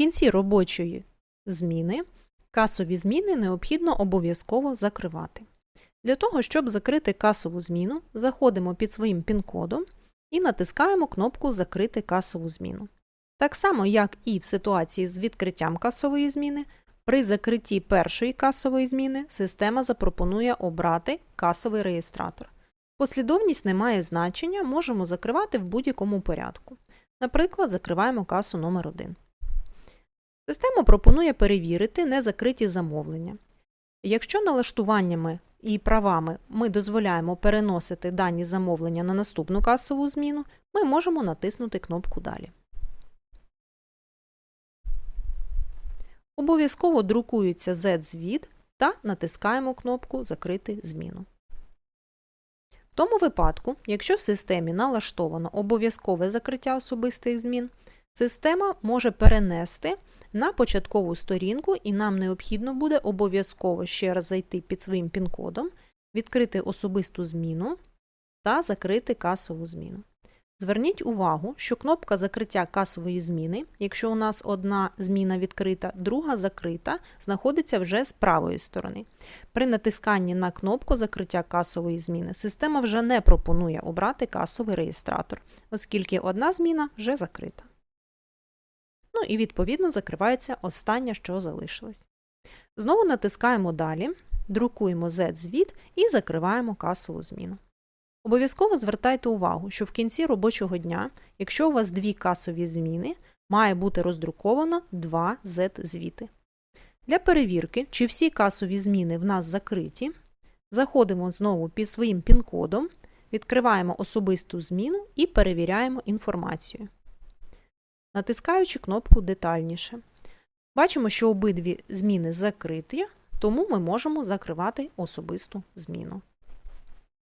кінці робочої зміни касові зміни необхідно обов'язково закривати. Для того, щоб закрити касову зміну, заходимо під своїм пін-кодом і натискаємо кнопку Закрити касову зміну. Так само, як і в ситуації з відкриттям касової зміни, при закритті першої касової зміни система запропонує обрати касовий реєстратор. Послідовність не має значення, можемо закривати в будь-якому порядку. Наприклад, закриваємо касу номер 1 Система пропонує перевірити незакриті замовлення. Якщо налаштуваннями і правами ми дозволяємо переносити дані замовлення на наступну касову зміну, ми можемо натиснути кнопку Далі. Обов'язково друкується Z-звіт та натискаємо кнопку Закрити зміну. В тому випадку, якщо в системі налаштовано обов'язкове закриття особистих змін, система може перенести на початкову сторінку, і нам необхідно буде обов'язково ще раз зайти під своїм пін-кодом, відкрити особисту зміну та закрити касову зміну. Зверніть увагу, що кнопка закриття касової зміни, якщо у нас одна зміна відкрита, друга закрита, знаходиться вже з правої сторони. При натисканні на кнопку закриття касової зміни система вже не пропонує обрати касовий реєстратор, оскільки одна зміна вже закрита. Ну і відповідно закривається остання, що залишилась. Знову натискаємо Далі, друкуємо Z-звіт і закриваємо касову зміну. Обов'язково звертайте увагу, що в кінці робочого дня, якщо у вас дві касові зміни, має бути роздруковано два Z-звіти. Для перевірки, чи всі касові зміни в нас закриті, заходимо знову під своїм пін-кодом, відкриваємо особисту зміну і перевіряємо інформацію. Натискаючи кнопку Детальніше. Бачимо, що обидві зміни закриті, тому ми можемо закривати особисту зміну.